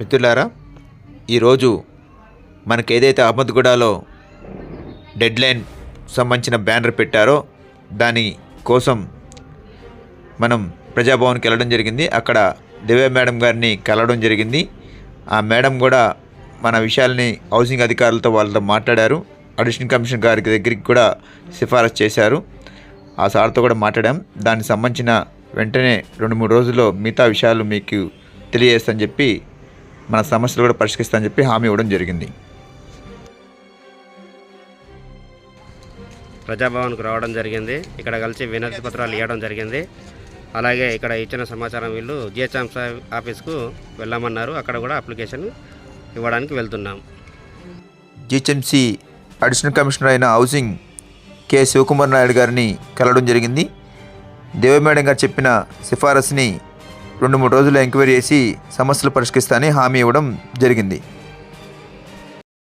మిత్రులారా ఈరోజు మనకి ఏదైతే అహ్మద్గూడలో డెడ్లైన్ సంబంధించిన బ్యానర్ పెట్టారో దాని కోసం మనం ప్రజాభవన్కి వెళ్ళడం జరిగింది. అక్కడ దివ్య మేడం గారిని కలవడం జరిగింది. ఆ మేడం కూడా మన విషయాల్ని హౌసింగ్ అధికారులతో వాళ్ళతో మాట్లాడారు. అడిషనల్ కమిషనర్ గారి దగ్గరికి కూడా సిఫారసు చేశారు. ఆ సార్తో కూడా మాట్లాడాం. దానికి సంబంధించిన వెంటనే రెండు మూడు రోజుల్లో మిగతా విషయాలు మీకు తెలియజేస్తానని చెప్పి మన సమస్యలు కూడా పరిష్కరిస్తానని చెప్పి హామీ ఇవ్వడం జరిగింది. ప్రజాభవన్కు రావడం జరిగింది. ఇక్కడ కలిసి వినతి పత్రాలు ఇవ్వడం జరిగింది. అలాగే ఇక్కడ ఇచ్చిన సమాచారం వీళ్ళు జిహెచ్ఎంసీ ఆఫీస్కు వెళ్ళామన్నారు. అక్కడ కూడా అప్లికేషన్ ఇవ్వడానికి వెళ్తున్నాం. జిహెచ్ఎంసి అడిషనల్ కమిషనర్ అయిన హౌసింగ్ కె శివకుమార్ నాయుడు గారిని కలవడం జరిగింది. దేవ మేడం గారు చెప్పిన సిఫారసుని రెండు మూడు రోజులు ఎంక్వైరీ చేసి సమస్యలు పరిష్కరిస్తానని హామీ ఇవ్వడం జరిగింది.